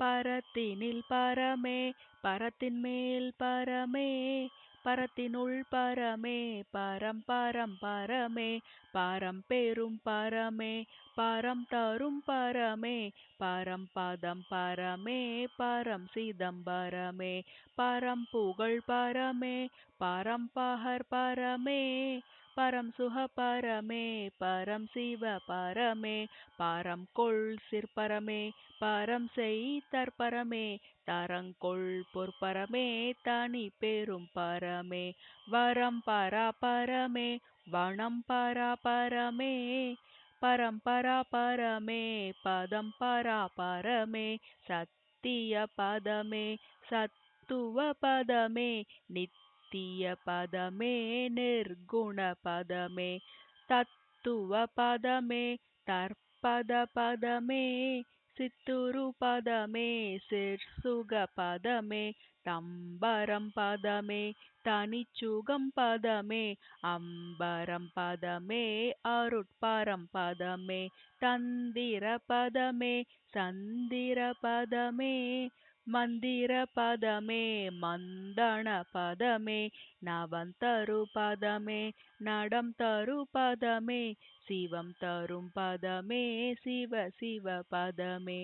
பரத்தினில் பரமே பரத்தின் மேல் பரமே பரத்தினுள் பரமே பரம் பரம் பரமே பரம் பெரும் பரமே பரம் தரும் பரமே பரம் பதம் பரமே பரம் சிதம்பரமே பரம் புகழ் பரமே பரம் பகர் பரமே பரம் சுக பரமே பரம் சிவ பரமே பரம் கொள் சிற்பரமே பரம் செய் தற்பரமே தரங்கொள் பொற்பரமே தனி பெரும் பரமே வரம் பரா பரமே வனம் பரா பரமே பரம்பரா பரமே பதம் பரா பரமே சத்திய பதமே சத்துவ பதமே நித் நித்திய பதமே நிர்குண பதமே தத்துவ பதமே தற்பத பதமே சித்துரு பதமே சிற்சுக பதமே தம்பரம் பதமே தனிச்சுகம் பதமே அம்பரம் பதமே அருட்பரம் பதமே தந்திர பதமே சந்திர பதமே மந்திர பதமே மந்தன பதமே நவந்தரு பதமே நடம் தரு பதமே சிவம் தரும் பதமே சிவ சிவ பதமே.